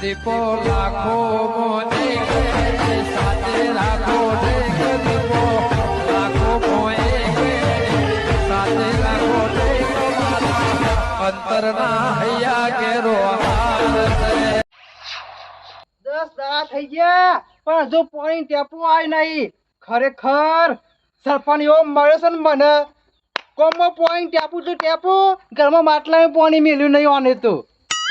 દીપો લાખો મોને સાથે રાખો દીપો. લાખો મોએ દસ દાડા થઈ ગયા, પણ હજુ પાણી ટેપું આવી નહીં. ખરેખર સરપંચ એવો મળ્યો છે ને મને. કોમમાં પોઈન્ટ ટેપું તો ટેપું ઘરમાં માટલામાં પાણી મેળ્યું નહીં ઓને તો.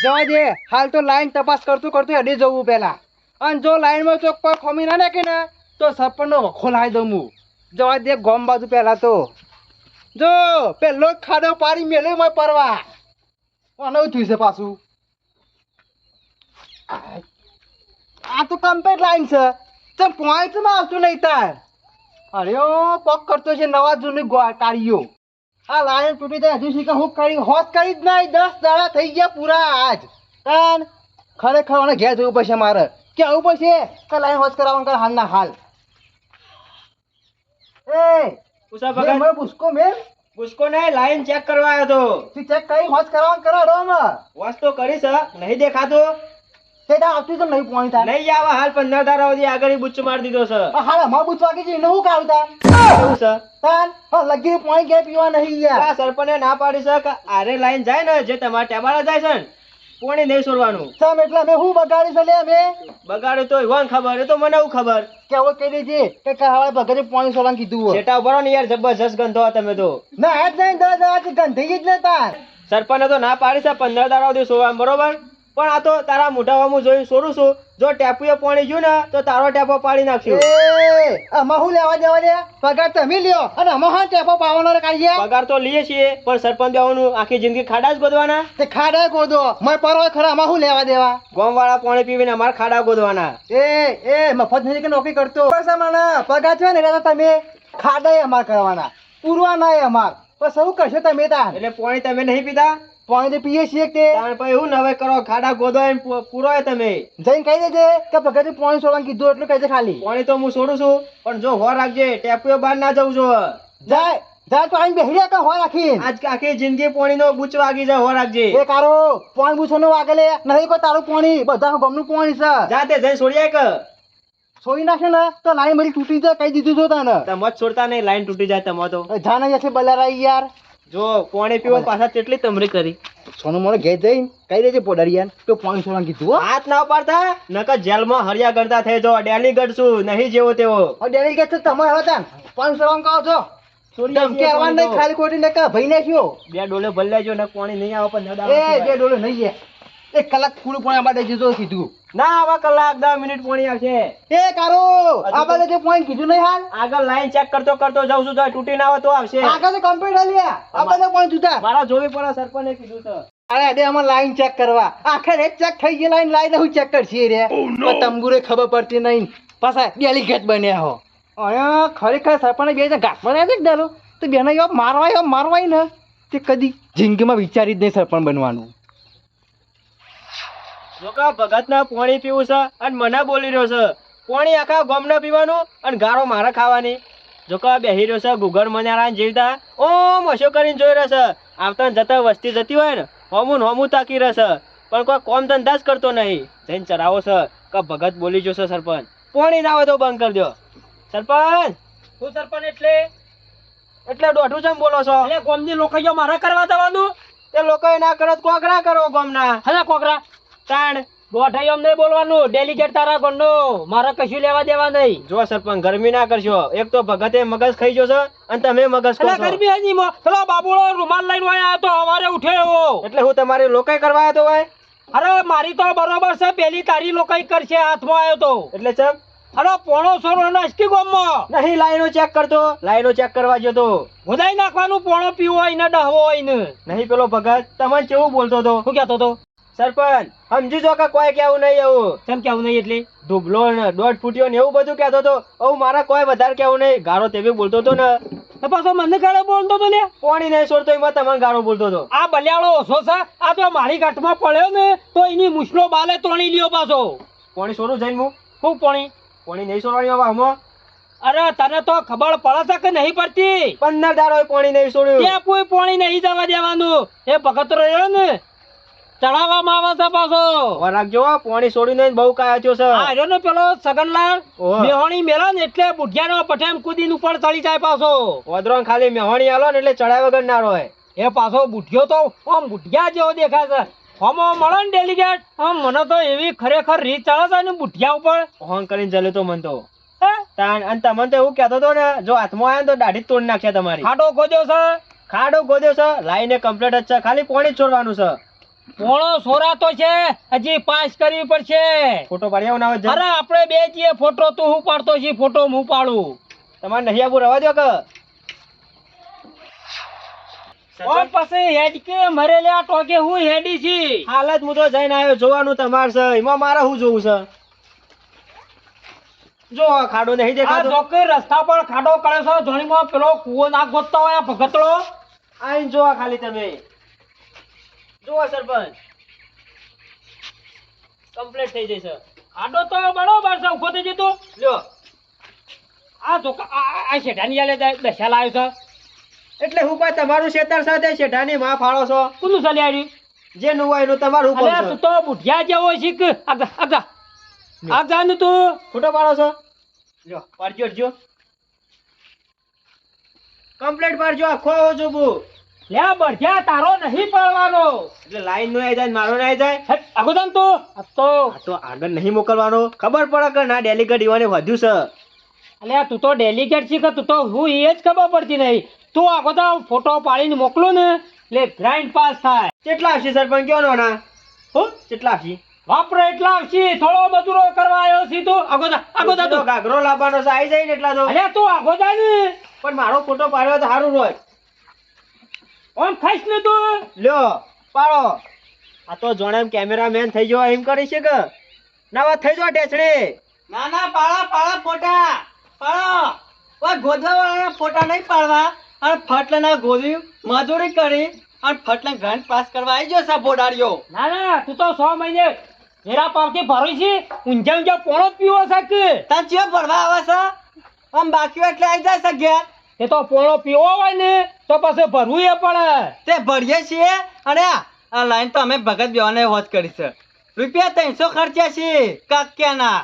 જવા દે. હાલ તો લાઈન તપાસ કરતું કરતું હેડી જવું પહેલા અને જો લાઈનમાં ચોક પર ખોમી ના નાખે ને, તો સરપંચનો વખો લાવી દઉં હું. જવા દે ગોમ બાજુ પહેલા તો. જો, પેલો ખાડો પાડી મેલ્યો મારે પરવા. આનું થયું છે પાછું. આ તો કમ્પ્લીટ લાઈન છે. ચમ પોઈન્ટમાં આવતું નહીં તાર. અરે પગ કરતો છે નવા જૂની કાઢીઓ આ લાયન તૂટી જાય હજુ શીખે હું કરી હોત કરી જ નહીં દસ દાડા થઈ ગયા પૂરા આજ. તાન ખરેખર મને ઘેર જવું પડશે મારે. કે આવું પડશે? કે લાઈન હોશ કરાવવાનું કર હાલના હાલ? એ ઉષા મેં મને પૂછકો મેં? પૂછકો ને લાઈન ચેક કરવા આવ્યો તો. તું ચેક કરી હોશ કરાવવાનું કરો રોમ વોચ તો કરીશ. નહીં દેખાતું. તે આવતી તો નહીં પોઈન્ટ થાય નહીં આવા હાલ પંદર તારા સુધી આગળ બુચ્ચ મારી દીધો છે. હાલ અમાર પૂછવા કે છે હું કાઢું તાર? એવું છે? તાન લગી પોઈન્ટ ઘેર પીવા નહીં યાર આ સરપંચે ના પાડી છે આરે લાઈન જાય ને જે તમારા ટેબાળા જાય છે ને પોણી નહીં છોડવાનું. સમ એટલે અમે હું બગાડી છે લે અમે? બગાડ્યું તો ઈવન ખબર એ તો મને એવું ખબર. કે હવે કહી દેજે કે કહાવાળે ભગતે પાણી છોડવાનું કીધું હોય. જેટા ઊભા ને યાર જબરજસ્ત ગંધો તમે તો. ના આજ નહીં દસ ગંધાઈ જ ને તાર. સરપંચે તો ના પાડી છે પંદર દાડા સુધી સોવાનું બરોબર? પણ આ તો તારા મોઢામાં જોઈ સોરું છું. જો ટેપુએ પાણી ગયું ને તો તારો ટેપો પાડી નાખ્યો આમાં હું લેવા દેવા દે પગાર તમે લ્યો અને આમાં હા ટેપો પાવાનો કાઢીએ પગાર તો લઈએ છીએ પણ સરપંચ દેવાનું આખી જિંદગી ખાડા જ ગોદવાના? તે ખાડા ગોદો. મેં પરો ખરા આમાં હું લેવા દેવા? ગોમ વાળા પાણી પીવીને અમાર ખાડા ગોદવાના. એ એ મફત નહીં કે નોકરી કરતો. પગાર છે ને એટલે તમે ખાડા અમાર કરવાના. પૂરવા ના અમાર. પણ શું કરશો તમે તા એટલે પાણી તમે નહીં પીતા પાણી તો પીએ છીએ કે? પછી હું નવે કરો ખાડા ગોદો એમ પૂરો તમે. જઈને કહી દેજે કે ભગત પાણી છોડવાનું કીધું એટલું કહી દે ખાલી. પાણી તો હું છોડું છું પણ જો હો રાખજે ટેપુએ બહાર ના જવું જો. જાય જાય તો આઈને બેહી કે હો રાખી આજ આખી જિંદગી પાણી નો બુચ વાગી જાય હો રાખજે. એ કારો પાણી પૂછવાનું વાગેલે નહીં કોઈ તારું પાણી બધા ગમનું પાણી છે. જાતે જઈને છોડી કે. છોડી નાખે ને તો લાઈન બધી તૂટી જાય કહી દીધું જો તને. તમે છોડતા નહીં લાઈન તૂટી જાય તમે તો. જા નહીં જશે બલારા યાર. જો પાણી પીવો પાછા કેટલી તમરી કરી. સોનું મોડે ઘેર જઈને કઈ દેજે પોડરિયાન? તો પાણી છોડવાનું કીધું હાથ ના પાડતા નકર જેલમાં હરિયા ગણતા થઈ જો ડેલી ગઢશું નહીં જેવો તેવો. ડેલી કે તમે તાન. પાણી છોડવાનું કહો છો. ધમકી આવવાનું નહીં ખાલી ખોટી ને કે ભાઈ નાખ્યો. બે ડોલે ભરી લેજો ને પાણી નહીં આવે પણ એ બે ડોલો નહીં એક કલાક પૂરું પાણી આમાં દઈ કીધું. ના આવા કલાક દસ મિનિટ પાણી આવશે. એ કારો આપણે જે પોઈન્ટ કીધું નહીં હાલ? આગળ લાઈન ચેક કરતો કરતો જાઉં છું તો તૂટી ના આવે તો આવશે. આગળ તો કમ્પ્યુટર લ્યા. આ પોઈન્ટ જુદા. મારા જોવી પડે સરપંચે કીધું તો અરે અરે આમાં લાઈન ચેક કરવા. આખર એક ચેક થઈ ગઈ લાઈન લાઈન હું ચેક કરશે રે. પણ તંબુરે ખબર પડતી નહીં. પાછા ડેલિગેટ બન્યા હો. અહીંયા ખરેખર સરપંચ બે ઘાસમાં રહ્યા છે કે દારૂ? તો બેને મારવાય મારવાય ને. તે કદી જિંદગીમાં વિચારી જ નહીં સરપંચ બનવાનું. જોકા ભગત ના પાણી પીવું છે અને મને બોલી રહ્યો છે પાણી આખા ગોમના ને પીવાનું અને ગારો મારે ખાવાની. જોકા બેહી રહ્યો છે ગુગળ મનારા જીવતા. ઓમ હશો કરીને જોઈ રહ્યો છે. આવતા જતા વસ્તી જતી હોય ને હોમું હોમું તાકી રહે છે. પણ કોઈ કોમ ધંધા જ કરતો નહીં. જઈને ચરાવો છે કે ભગત બોલી જશે સરપંચ પોણી ના હોય તો બંધ કરી દો સરપંચ શું સરપંચ એટલે? એટલે દોઢું ચમ બોલો છો. એટલે ગોમની લોકો મારે કરવા દેવાનું તે લોકો ના કરો કોકરા કરો ગોમના. હલા કોકરા? તાણ ગોઠાઈ અમને બોલવાનું. ડેલિગેટ તારા ગણનો મારે કશું લેવા દેવા નહીં. જો સરપંચ ગરમી ના કરશો. એક તો ભગતે મગજ ખાઈ જશો અને તમે મગજ ખાઈ ગરમી હજી ચલો પેલો બાબુડો રૂમાલ લઈને આયા તો અમારે ઉઠ્યો એટલે હું તમારી લોકાઈ કરવા આવ્યો તો ભાઈ? અરે મારી તો બરોબર છે પેલી તારી લોકાઈ કરશે હાથમાં આવ્યો તો. એટલે ચમ? અરે પોણો સોરો નસકી ગોમમાં. નહીં લાઈનો ચેક કરતો. લાઈનો ચેક કરવા જતો તો. વધાઈ નાખવાનું પોણો પીવો હોય ને ડહવો હોય ને. નહીં પેલો ભગત તમને કેવું બોલતો હતો? શું કહેતો તો સરપંચ સમજી જો કે કોઈ કેવું નહીં એવું. કેમ કેવું નહીં એટલે? ધુબલો ને દોઢ ફૂટ્યો ને એવું બધું કહેતો હતો હવે મારા કોઈ વધારે કેવું નહીં. ગારો તે બી બોલતો હતો ને. પાછો મને ગાળો બોલતો હતો ને? કોણી નહીં છોડતો એમાં તમને ગાળો બોલતો હતો આ બલિયાળો ઓછો છે. આ તો મારી ગાંઠમાં પડ્યો ને તો એની મુસલો બાલે તોણી લ્યો પાછો. પોણી છોડું જઈને હું? હું પોણી? કોણી નહીં છોડવાની બાબા હમો અરે તને તો ખબર પડે છે કે નહીં પડતી? પંદર દાડો પાણી નહીં છોડ્યું. ત્યાં કોઈ પાણી નહીં જવા દેવાનું. એ ભગત રહ્યો ને ચડાવવામાં આવે છે પાછો. રાખજો પાણી છોડીને બહુ કાયા થયો છે આ રહ્યો ને પેલો સગનલાલ મેહોણી મેલા ને એટલે બુઢિયાનો પઠેમ કુદીન ઉપર ચડી જાય પાછો. ઓદરોન ખાલી મેહોણી આલો ને એટલે ચડાય વગર ના રોય. એ પાછો બુઢિયો તો આમ બુઢિયા જેવો દેખાય છે. હમો મળો ને ડેલિગેટ આમ મને તો એવી ખરેખર રીત ચાલે છે ને બુઢિયા ઉપર. હોન કરીને ચાલ્યો તો મન તો? અને તમને તો એવું કહેતો હતો ને જો હાથમાં આવ્યો તો દાઢી તોડી નાખ્યા તમારી. ખાડો ખોદ્યો છે. ખાડો ગોદ્યો છે લાઈને કમ્પ્લીટ જ છે. ખાલી પાણી છોડવાનું છે. પોણો સોરાતો છે હજી પાસ કરવી પડશે. ફોટો પાડ્યા ના હોય અરે આપણે બે જઈએ ફોટો તું હું પાડતો છી ફોટો હું પાડું. તમારે નહીં આવું રવા દો કે. ઓમ પછી હેડ કે મરેલે આ ટોકે હું હેડી છી. હાલત હું તો જઈને આવ્યો જોવાનું તમારે છે. એમાં મારે હું જોવું છે? જો આ ખાડો નહીં આ ડોકે રસ્તા પર ખાડો કરે છે જોણીમાં પેલો કૂવો નાખ ગોતતો હોય આ ભગતડો આઈને જો ખાલી તમે. જો આ સરપંચ. કમ્પ્લીટ થઈ જશે. આડો તો બરોબર છે ઊભો થઈ જતો. લ્યો. આ તો આ- શેઠાની આલે દશા લાવ્યો છે. એટલે હું કોઈ તમારું શેતર સાથે શેઠાની માં ફાળો છો? કોનું આવ્યું? જે નું હોય એનું તમારું હુકમ અલ્યા તું તો બુઢિયા જેવો શીખ આગા આગા આગા નું તું? ખોટો પાડો છો? જો પાડજો જો કમ્પ્લીટ પાડજો આખો જોબુ લે બઢિયા તારો નહીં પડવાનો. એટલે લાઈન નો આવી જાય મારો ના આવી જાય? હેટ, આગો જાન તું તો. તો આગળ નહીં મોકલવાનો. ખબર પડે કે ના ડેલિગેટ ઈવાને વધ્યું છે. અલ્યા તું તો ડેલિગેટ શીખ તું તો હું એ જ ખબર પડતી નહીં. તું આગો તો ફોટો પાડીને મોકલો ને. એટલે ગ્રાઇન્ડ પાસ થાય. કેટલા આવશે સરપંચ? કયો ના હું કેટલા આવશે? વાપરો એટલા આવશે. થોડો મજૂરો કરવા આવ્યો છે તું. આગો જા તો ઘાઘરો લાવવાનો છે આવી જાય ને એટલા તો. અલ્યા તું આગો ને પણ મારો ફોટો પાડ્યો તો સારું રોય ઓમ ખાઈશ ને તું? લ્યો પાડો. આ તો જોણે એમ કેમેરામેન થઈ ગયો એમ કરી છે કે? નવા થઈ જો ટેચડી. ના ના પાળા પાળા ફોટા. પાળો ઓય ગોધવાવાળાના ફોટા નહીં પાડવા. અને ફટલાના ગોધ્યું મજૂરી કરી અને ફટલા ગ્રાન્ડ પાસ કરવા આવી ગયો સા બોડાડીઓ ના ના તું તો સો મહિને ઘેરા પાવતી ભરી છે. ઊંઝા ઊંઝા પોણો પીવો છે કે? તાર ચિયો ભરવા આવે છે? આમ બાકી એટલે આવી જાય છે ઘેર. એ તો પોણો પીવો હોય ને તો પછી ભરવું એ પડે. તે ભરીએ છીએ અને આ લાઈન તો અમે ભગત બેવાને હોત કરી છે. રૂપિયા ત્રણસો ખર્ચ્યા છે કાક્યાના.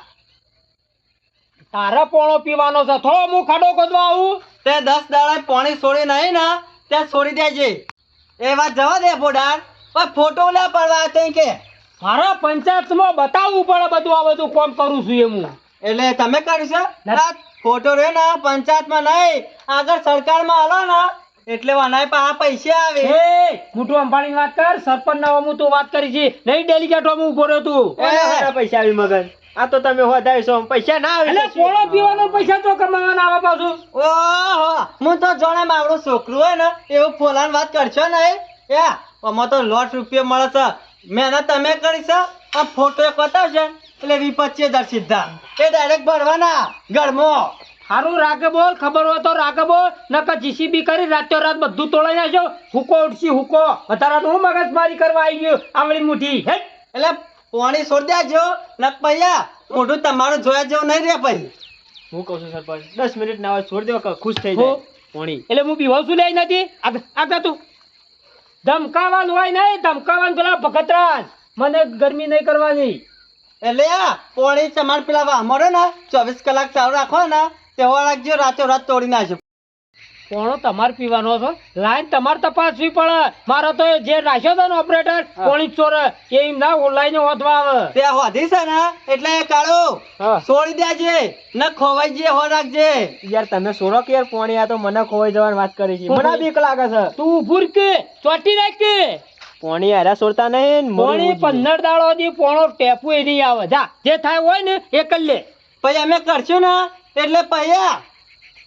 તારા પોણો પીવાનો છે થોડો હું ખાડો ખોદવા આવું. તે દસ દાડા પાણી છોડી નહીં ને ત્યાં છોડી દેજે. એ વાત જવા દે ફોડાર પણ ફોટો લે પડવા તે કે. મારા પંચાયતમાં બતાવવું પડે બધું આ બધું કોમ કરું છું એમ હું. એટલે તમે કર્યું છે ફોટો રહ્યો ને પંચાયતમાં નહીં. આગળ સરકારમાં આલો ને. એટલે વનાય પા આ પૈસા આવે. એ મોટું અંબાણી વાત કર સરપંચ ના હું તો વાત કરી છે. નહીં ડેલિગેટ હું ઊભો રહ્યો તું? પૈસા આવી મગન. આ તો તમે વધારે છો પૈસા ના આવે એટલે પોણો પીવાનો પૈસા તો કમાવાના આવે પાછું. ઓહો હું તો જોણે મારું છોકરું હોય ને એવું ફોલાન વાત કરશો ને એ આમાં તો લોટ રૂપિયા મળે છે. મહેનત તમે કરી છે આ ફોટો એક બતાવશે એટલે વી પચીસ હજાર સીધા એ ડાયરેક્ટ ભરવાના ગળમાં. સારું રાગે બોલ ખબર હોય તો રાગે બોલ નકર જીસીબી કરી રાતો રાત બધું તોડાઈ નાખજો. હુકો ઉઠશી હુકો. વધારા હું મગજમારી કરવા આવી ગયો આવડી મુઠ્ઠી હે? એટલે પાણી છોડી દેજો નક પૈયા મોઢું તમારું જોયા જેવું નહીં રે પછી હું કહું છું સરપંચ દસ મિનિટ ના હોય છોડી દો કે ખુશ થઈ જાય. પોણી. એટલે હું બીવાવ છું લઈ નથી? આગ- આગળ તું. ધમકાવાનું હોય નહીં ધમકાવાનું પેલા ભગતરાજ. મને ગરમી નહીં કરવાની. એટલે પાણી તમારે પેલા વામરો ને ચોવીસ કલાક ચાલુ રાખો ને તેવો રાખજો રાતો રાત તોડી નાખજો. પોણો તમારે પીવાનો છો? લાઈન તમારે તપાસવી પડે. મારો તો જે રાખ્યો હતો ને ઓપરેટર પોણી ચોર. એ ના લાઈન ઓધવા આવે. તે હોધી છે ને એટલે કાળો છોડી દેજે ન ખોવાઈ જે હો રાખજે. યાર તમે સોરો કે યાર પોણી આ તો મને ખોવાઈ જવાની વાત કરી છે. મને બીક લાગે છે. તું ઉભુર કે ચોટી રાખ કે? પોણી હારા સોરતા નહીં પોણી પંદર દાડો થી પોણો ટેપુ એ નહીં આવે. જા જે થાય હોય ને એ કરી લે. પછી અમે કરશું ને એટલે પૈયા.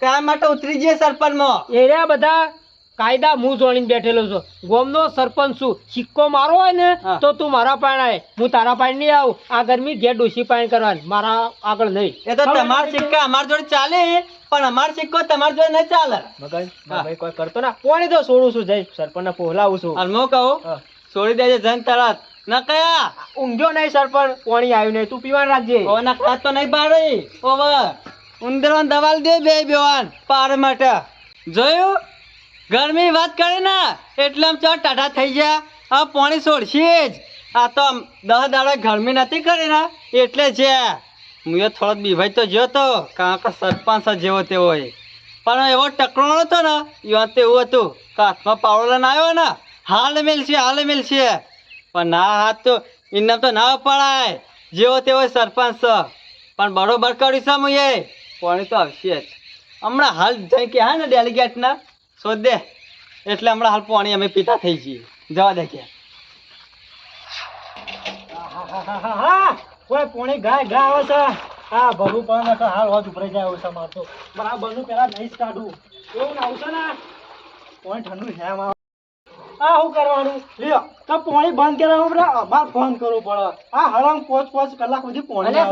કામ માટે ઉતરી જઈએ સરપંચમાં. એ રહ્યા બધા કાયદા હું જોડીને બેઠેલો છું. ગોમનો સરપંચ છું. સિક્કો મારો હોય ને તો તું મારા પાણ આવે હું તારા પાણ નહીં આવું. આ ગરમી ઘેર ડોસી પાણી કરવાની. મારા આગળ નહીં. એ તો તમારા સિક્કા અમાર જોડે ચાલે પણ અમારો સિક્કો તમારા જોડે નહીં ચાલે. મગન ભાઈ કોઈ કરતો ના. પોણી તો છોડું છું જઈ સરપંચ ને પોહલાવું છું. અલમો કહું. છોડી દેજે જન તરત. ન કયા? ઊંઘ્યો નહીં સરપંચ. કોણી આવ્યું નહીં. તું પીવાનું રાખજે. ઓ ના ખાત તો નહીં પાડી. ઓવર ઉંદરવાન દવાલ દે બે બેવાન. પાર માટે. જોયું? ગરમી વાત કરી ને, એટલે આમ ચો ટાટા થઈ ગયા. આ પાણી છોડશે જ. આ તો આમ દસ દાડા ગરમી નથી કરી ને, એટલે છે. હું એ થોડોક બીભાઈ તો જ્યો તો, કારણ કે સરપંચ જેવો તેવો હોય પણ એવો ટકરો નહોતો ને એવા તેવું હતું કે હાથમાં પાવડો લઈને આવ્યો ને, હાલ મેલ છે હાલ મેલ છે પણ ના, હાથ તો એમને તો ના પડાય જેવો તેવો સરપંચ પણ બરોબર કર્યું છે હું એ. પાણી તો આવશે જ. હમણાં હાલ જઈ કે હા ને, ડેલિગેટના? શોધ દે. એટલે હમણાં હાલ પાણી અમે પીતા થઈ છીએ જવા દે કે હા કોઈ પોણી ગાય ગાય આવે છે. હા ભરું પણ નકર હાલ હોત ઉભરાઈ જાય એવું છે માર તો. બરાબર આ બનું પેલા નહીં જ કાઢું. એવું ના આવશે ને? પોણી ઠંડુ છે આવે. આ શું કરવાનું? લ્યો તો પોણી બંધ કરાવવું પડે અમાર ફોન કરવું પડે. આ હળંગ પોચ પોચ કલાક સુધી પોણી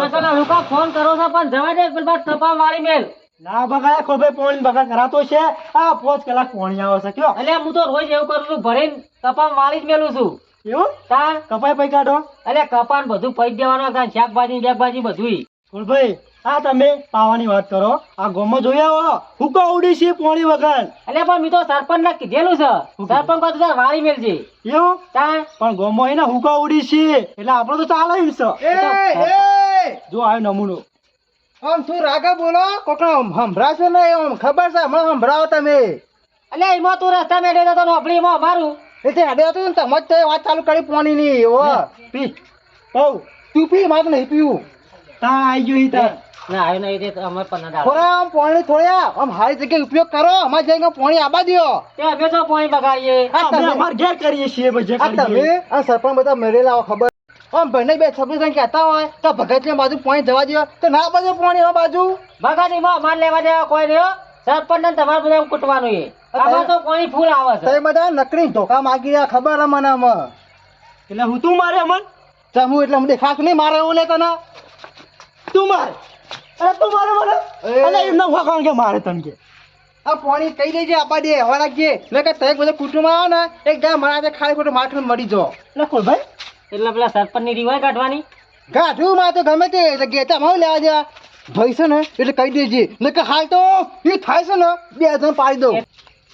ફોન કરો છો પણ જવા દે પેલા તપા મારી મેલ. ના બગાડે કોઈ પોણી બગાડ કરાતો છે? આ પાંચ કલાક પોણી આવે છે. કયો? એટલે હું તો રોજ એવું કરું છું ભરીને કપા વાળી જ મેલું છું. એવું? તા કપાઈ પૈ કાઢો. એટલે કપાન બધું પૈ દેવાનું કાં શાકભાજી બેકભાજી બધું ભાઈ આ તમે પાવાની વાત કરો. આ ગોમાં જોયા હો હુકો ઉડી છે પોણી વગર એટલે પણ મેં તો સરપંચ ને કીધેલું છે. સરપંચ કહું તાર વાળી મેળ છે એવું? તા પણ ગોમાં એને હુકા ઉડી છે. એટલે આપણો તો ચાલે એમ છે જો આવ્યો નમૂનો. આમ તું રાગા બોલો? કોકનો સંભળાશો ને એમ ખબર છે? હમણાં સંભળાવો તમે. એટલે એમાં તું રસ્તા મેળ્યો તો નોકરી એમાં અમારું. એટલે હેડે હતું ને તમે જ તે વાત ચાલુ કરી પોણી ની ઓ પી. બહુ. તું પી મારે નહીં પીવું. તા આવી ગયું તા. ના આવ્યો નહીં તે અમે પણ થોડા આમ પોણી થોડ્યા આમ હારી જગ્યાએ ઉપયોગ કરો. અમારે જઈને પોણી આબા દ્યો. તે અમે તો પાણી બગાડીએ. અમાર ઘેર કરીએ છીએ તમે. આ સરપંચ બધા મેળેલા ખબર આમ ભાઈને બે છબ્બીસ કહેતા હોય તો ભગત બાજુ પોઈન્ટ જવા દો તો ના બાજુ પોણી હો બાજુ. બગાડીમાં અમારે લેવા દેવા કોઈ હો. સરપંચ ને તમારે બધા કૂટવાનું એ આમાં તો પાણી ફૂલ આવે છે. તમે બધા નકરી ધોકા માગી રહ્યા ખબર હે મને આમાં? એટલે હું તું મારે અમન? ચમુ એટલે હું દેખાતું નહીં મારે એવું લે તને? તું માર. અરે તું મારે મને. એ. અલે એમ ના હુકા કારણ કે મારે તને કે? આ પાણી કહી દેજે આપા દે હવા રાખજે મેં કે તય બધા કુટુંબ આવે ને એક ગામ મારા ખાલી ખોટું માથું મરી જાવ એટલે કોઈ ભાઈ એટલે પેલા સરપંચની રિવાય કાઢવાની. કાઢું માં તો ગમે તે એટલે ગેતા માં લેવા દેવા. ભાઈ છે ને એટલે કહી દેજે. ને કે હાલ તો એ થાય છે ને બે હજાર પાડી દઉં.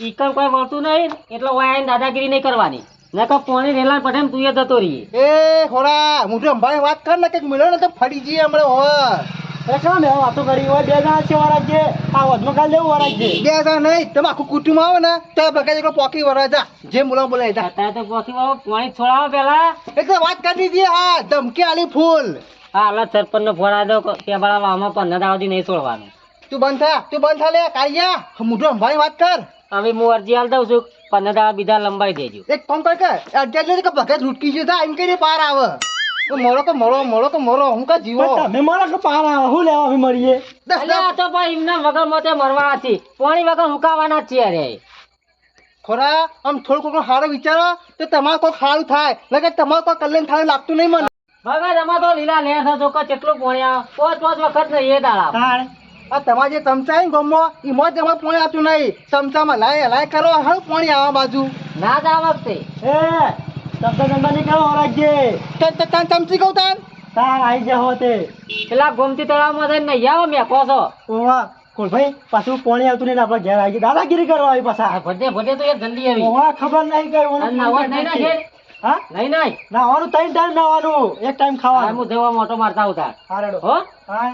ઈકણ કોઈ વળતું નહીં એટલે આઈને દાદાગીરી નહીં કરવાની. નકર પોણી રેલા પડે તું એ જતો રહીએ. એ હોરા તો અંબાણી વાત કર ને કંઈક મળ્યો ને તો ફરી જઈએ હમણાં હવે. વાતો કરી હોય બે જણા છે છે આ વધમાં કાલ લેવું છે બે જણ નહીં તમે આખું કુટુંબ આવે ને તો બગાડ એકલો પોકી જા. બોલાવ બોલાય જા. તો પોકી પાણી છોડાવો પેલા. એટલે વાત કરી દીધી હા ધમકી આલી ફૂલ. હા હાલત સરપંચ નો ફોન આવ્યો કે બાળા આમાં પંદર દાવથી નહીં છોડવાનું. તું બંધ થા તું બંધ થા લે કાઢ્યા મોટું અંબાણી વાત કર. હવે હું અરજી હાલ દઉં છું. પંદર દાવા બીજા લંબાઈ દેજો. એક ફોન કર કે અત્યારે કે ભગત લૂટકી છે એમ કઈ પાર આવે. મોરો તો મોરો મોરો તો મોરો હું કા જીવો? તમે મારા કે પારા હું લેવા અમે મળીએ? આ તો ભાઈ એમના વગર મોતે મરવા છે. પાણી વગર હુકાવાના છે અરે. ખોરા આમ થોડું કોઈનો સારો વિચારો તો તમારે કોઈ સારું થાય. નકર તમારે કોઈ કલ્યાણ થાય લાગતું નહીં મને. વગર એમાં તો લીલા લેર થતો કે કેટલું પોણ્યા. પાંચ પાંચ વખત ને એ દાડા. તાણ. આ તમારે જે ચમચા ને ગમો એમાં જ તમારે પાણી આવતું નહીં. ચમચામાં લાય લાય કરો હાલ પાણી આવા બાજુ. ના જ આ વખતે એ ગોમતી તળાવમાં થઈને નહીં આવો પાછું પોણી આવતું નહીં આપણે ઘેર આવી એક ટાઈમ ખાવાનું હું જેવા મોટો મારતા આવતા હા રેડો હો હા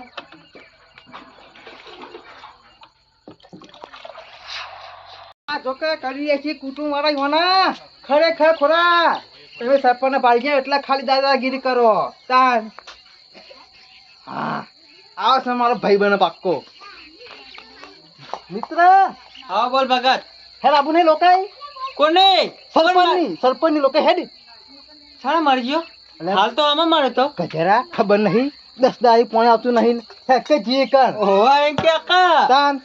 આ જોકે કરી છે કુટુંબ ખરેખર ખોરા તમે સરપંચ પાડી ગયા એટલે ખાલી દાદાગીરી કરો. તાન. હા. આવો છે મારો ભાઈ બહેનો પાક્કો. મિત્ર? હા બોલ ભગત. હે બાબુ નહીં લોકાઈ? કોને? સરપંચની સરપંચની લોકો હેડ. છાણા મારી ગયો? હાલ તો આમાં મારે તો. ગજરા ખબર નહીં. દસ દાડી પોણે આવતું નહીં. હે કે જીએ કર. ઓવા એમ કે કા તાન.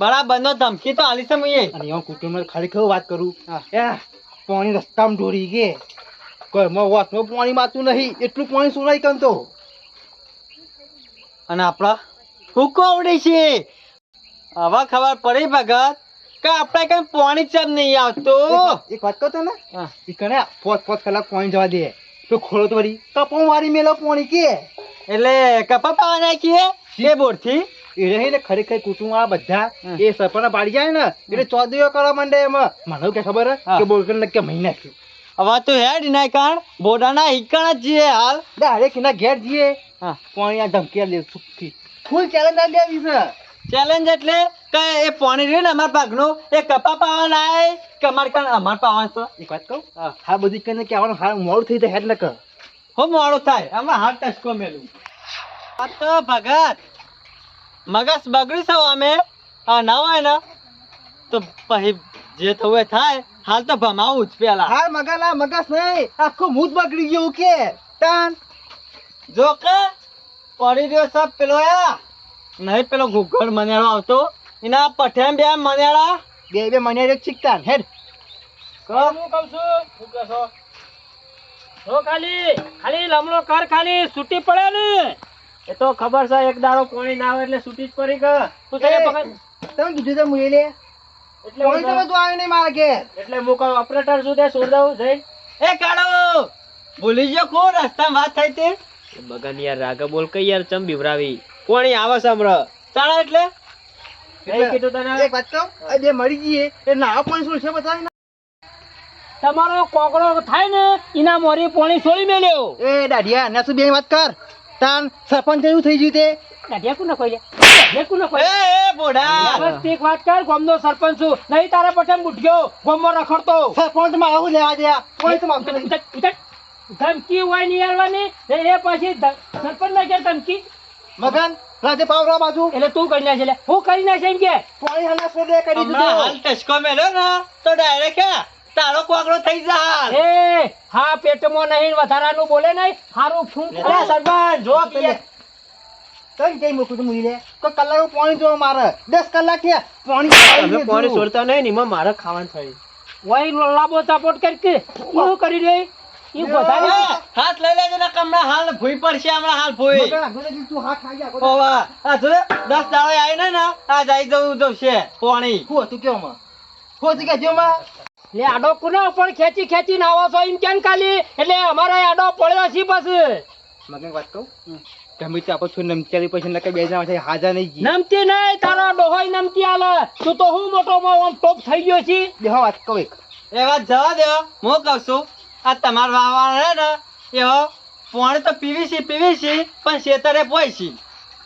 બરાબર નો ધમકી તો આલી મુએ. અને હું કુટુંબ ખરેખર વાત કરું? એ પાણી રસ્તામાં ઢોળી ગે ઘરમાં વાસમાં પાણી માતું નહીં એટલું પાણી સુરાઈ કંતો અને આપણા હુકો આવડે છે. આવા ખબર પડી ભગત કે આપણે કઈ પાણી ચમ નહીં આવતો. એક વાત કહો ને એ કને પોત પોત કલાક પાણી જવા દે. તો ખોળો તો વળી કપો વારી મેલો પાણી કે? એટલે કપા પાવા નાખીએ? બે બોર થી એ ને ખરેખર કુટુંબ વાળા બધા એ સરપંચ પાડી જાય ને એટલે ચોદીઓ કરવા માંડે એમાં મને કે ખબર કે બોલકર કે મહિના નાખ્યું. હવે તો હેડ ના કાણ બોડાના હિકણ જ જીએ હાલ. ડાયરેક્ટ કિના ઘેર જીએ. હા. પાણી આ ધમકી લે સુખથી. ફૂલ ચેલેન્જ આ દેવી છે. ચેલેન્જ એટલે કે એ પાણી રહ્યું ને અમાર ભાગનું એ કપા પાવાના આય કે અમાર કાણ અમાર પાવા તો. એક વાત કહું? હા. બધી કહીને કે આવવાનું હાલ મોડું થઈ જાય હેડ ન કર હો મોડું થાય? આમાં હાથ ટચકો મેલું. આ તો ભગત. મગજ બગડી છો અમે આ ના હોય ને તો પછી જે થવું એ થાય હાલ તો ભમાવું જ પેલા. હાર મગાલા મગજ નહીં આખું મૂત બગડી ગયું કે. તાન. જો કે પડી રહ્યો સબ પેલો આ નહીં પેલો ઘૂઘર મનેડો આવતો. એના પઠેમ બે મનેડા બે બે મનેડે એક ચીકતાન. હેડ. હું કહું છું શું કહો જો ખાલી ખાલી લમણો કર ખાલી છૂટી પડે ને. એ તો ખબર છે એક દાડો પાણી ના આવે એટલે છૂટી જ પડી કે? તું તને પકડ. તમે કીધું તો મુએ લે. એટલે કોઈ તમે તો આવે નહીં મારા કે એટલે હું કહું ઓપરેટર શું તે છોડ દઉં જઈ. એ કાળો! ભૂલી ગયો કો રસ્તા વાત થઈ તે. બગન યાર રાગા બોલ કઈ યાર ચમ બિવરાવી? કોણી આવે છે તાળા એટલે. કીધું તને એક વાત તો બે મરી જઈએ એ ના પણ શું છે બતાવી ને. તમારો કોકડો થાય ને એના મોરી પોણી છોડી મેલ્યો. એ દાઢિયા ના શું બે વાત કર. તાન સરપંચ એવું થઈ ગયું તે? ગાંઠિયા કોને કોઈ કોને કોઈ એ બોડા. વ્યવસ્થિત વાત કર ગોમનો સરપંચ છું. નહીં તારા પઠેમ બુઢ્યો ગોમો રખડતો. સરપંચમાં આવું લેવા દે. કોઈ તો માંગતો. ધમકી હોય નહીં આલવાની ને એ પછી સરપંચ ના કે ધમકી? મગન રાજે પાવરા બાજુ. એટલે તું કરી નાખે લે. હું કરી નાખે એમ કે? પાણી હના સોદે કરી દીધું. હાલ ટસકો મેલો ને તો ડાયરેક્ટ તારો કોકડો થઈ જા એ હા પેટમાં નહીં વધારાનું બોલે નહીં હારું ફૂંક લે સરપંચ જો કે કઈ જઈ મૂકું તું મુઈ લે કોઈ કલાક પાણી જો મારે. 10 કલાક કે પાણી પાણી છોડતા નહીં ને એમાં મારે ખાવાનું થઈ વહી લાંબો સપોર્ટ કરી કે શું કરી રહી એ વધારે હાથ લઈ લેજો ને હમણાં હાલ ભૂઈ પડશે હમણાં હાલ ભૂઈ. તું હા ખાઈ ઓવા આ જો દસ દાડો આવી ને ને આ જઈ જવું જશે પાણી. હું હતું કેવું હું હતું કે લે આડો કુના ઉપર ખેંચી ખેંચી નાવો છો એમ કેમ કાલી એટલે અમારો આડો પડ્યો છે પછી. મગન વાત કહું? તમે તે આપણે છું નમચારી પછી નકે બે જણા છે હાજર નહીં જી નમતી નહીં તારો ડોહોય નમતી આલે. તું તો હું મોટો આમ ટોપ થઈ ગયો છે? દેહો વાત કહું એક. એ વાત જવા દેવો હું. કહું છું આ તમાર વાવા હે ને એવો પોણ તો પીવીસી પીવીસી પણ શેતરે પોઈસી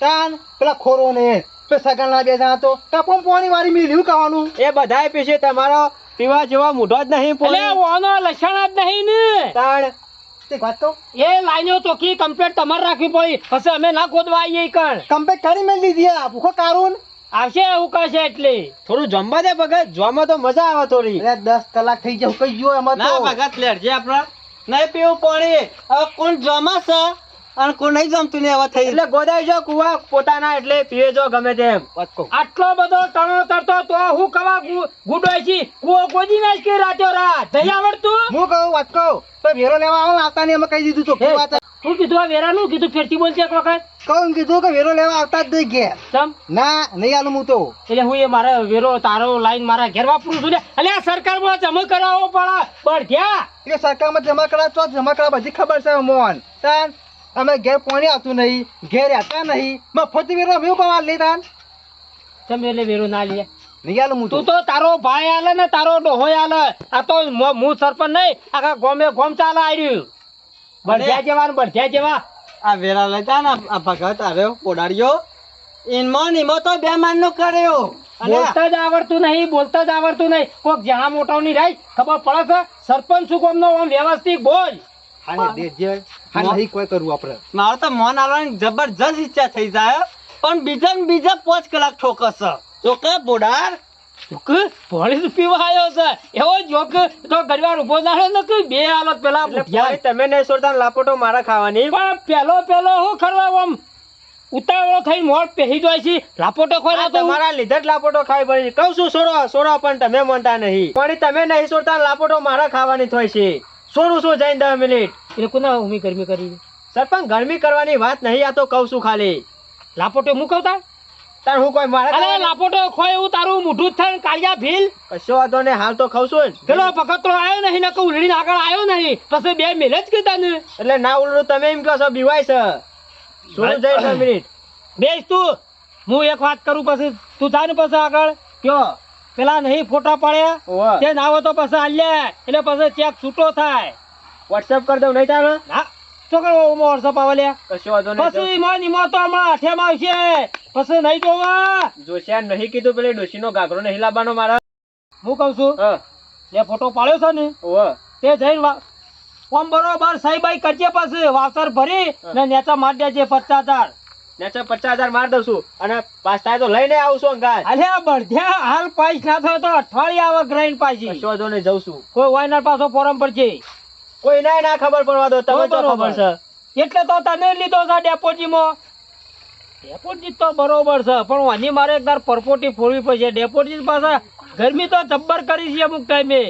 તાન પેલા ખોરો ને પેલા સગનના બે જણા તો કાપો પોણી વાળી મિલ્યું ખાવાનું? એ બધાય પીશે તમારો પીવા જેવા મૂઢો જ નહીં પોલે ઓનો લક્ષણ જ નહીં ને. તાણ. તે વાત એ લાઈનો ચોખ્ખી કમ્પ્લેટ તમારે રાખવી પડી. પછી અમે ના ખોદવા આવીએ કણ. કમ્પ્લેટ કરી મેં દીધી આ. ભૂખો કારું આવશે એવું કહેશે એટલે. થોડું જમવા દે ભગત. જોવામાં તો મજા આવે થોડી. અરે દસ કલાક થઈ જાય કઈ ગયો એમાં ના તો. ભગત લેડજે આપણા. નહીં પીવું પાણી. હવે કોણ જમાશે અને નહીં જમતું ને એવા થઈ. એટલે ગોદાઈ જો કુવા પોતાના એટલે પીએ જો ગમે તેમ આટલો બધો તણો તરતો તો હું કવા ગુડોય છી? કુવો ગોદી નાખ કે રાત્યો રાત? નહીં આવડતું? હું કહું વાત તો વેરો લેવા આવો આવતા કહી દીધું તો હે, વાત શું કીધું આ કીધું ફેરથી બોલશે એક વખત. કહું કીધું કે વેરો લેવા આવતા જ નહીં ઘેર. ના નહીં આલું હું તો. એટલે હું એ મારા વેરો તારો લાઈન મારા ઘેર વાપરું છું ને. એટલે આ સરકારમાં જમા કરાવવો પડે પણ. ક્યાં એ સરકારમાં જમા કરાવ તો જમા કરાવ બધી ખબર છે મોહન તાન અમે ઘેર પાણી આવતું નહીં ઘેર રહેતા નહીં. મફત વેરો મેં કવા લે તાન? તમે એટલે વેરો ના લે. તો. તું તારો ભાઈ આલે ને તારો ડોહો આલે. આ તો હું સરપંચ નહીં આખા ગોમે ગોમ ચાલે આવ્યું બળધ્યા જેવા બળધ્યા જેવા. આ વેરા લેતા ને આ ભગત આવ્યો પોડાડ્યો. ઇનમાં નિમો તો બે માન નો કર્યો બોલતા જ આવડતું નહીં બોલતા જ આવડતું નહીં. કોઈક જ્યાં મોટાની રાઈ ખબર પડે છે? સરપંચ શું કોમનો આમ વ્યવસ્થિત બોલ. હાને દે જે હા નહીં કોઈ કરવું આપણે. મારો તો મન આવવાની જબરજસ્ત ઈચ્છા થઈ જાય પણ બીજા ને બીજા પાંચ કલાક ઠોકસ ચોકે બોડાર. ચોક પોલીસ પીવા આવ્યો છે. એવો જોક તો ઘરવાર ઊભો ના ને કે બે હાલત પેલા તમે નહીં છોડતા લાપોટો મારા ખાવાની. પણ પેલો પેલો હું ખરવા આમ? ઉતાવળો થઈને મોડ પહેરી જાય છે. લાપોટો આ ખોરા તો તમારા લીધે જ લાપોટો ખાઈ પડી છે. કહું છું સોરો સોરો પણ તમે માનતા નહીં. પણ તમે નહીં છોડતા લાપોટો મારા ખાવાની થાય છે. સોરું શું જઈને દસ મિનિટ? એટલે કુના ઉમી ગરમી કરી? સરપંચ ગરમી કરવાની વાત નહીં આ તો કહું છું ખાલી. લાપોટો મુકવતા તાર? હું કોઈ મારા અરે લાપોટો ખોય એવું તારું મોઢું થાય કાળિયા ભીલ? કશો વાંધો ને હાલ તો ખાવ છું. પેલો પકતરો આવ્યો નહીં ને ઉલડીને આગળ આવ્યો નહીં. પછી બે મિલ જ કીધા ને. એટલે ના ઉલડું તમે એમ કહો છો બીવાય છે. સોનું જઈને દસ મિનિટ. બેસ તું. હું એક વાત કરું પછી તું થાય ને પછી આગળ. કયો? પેલા નહીં ફોટા પાડ્યા? તે ના તો પછી આલ્યા. એટલે પછી ચેક છૂટો થાય. વોટ્સએપ કરી દઉં નહીં ચાલે ના. છોકરો વોટ્સઅપ આવે લે કશું વાંધો નહીં પછી ઈમો નીમો તો હમણાં હાથેમાં આવશે. પછી નહીં જોવા જોશિયાર નહીં કીધું પેલી ડોશીનો ગાઘરો નહીં લાવવાનો મારા. હું કહું છું હા. જે ફોટો પાડ્યો છે ને તે જઈને ફોર્મ બરોબર સહી બાઈ કરજે પછી વાવસર ભરી ને નેચા માર દેજે પચાસ હજાર. નેચે પચાસ હજાર માર દઉં છું. અને પાસ થાય તો લઈને આવું છું અંગાત બળધ્યા હાલ પાઈસ ના થયો તો અઠવાડિયે આવે ગ્રાઇન્ડ પાછી. કશો વાંધો જઉં છું. કોઈ વાયનાર પાછો ફોરમ પર છે કોઈ ના ના ખબર પડવા દો તમે તો ખબર છે. એટલે તો તને લીધો છે ડેપોજીમાં ડેપોજી તો બરોબર છે પણ વાની મારે એકવાર પરપોટી ફોડવી પડશે. ડેપોજી પાસે ગરમી તો જબ્બર કરી છે અમુક ટાઈમે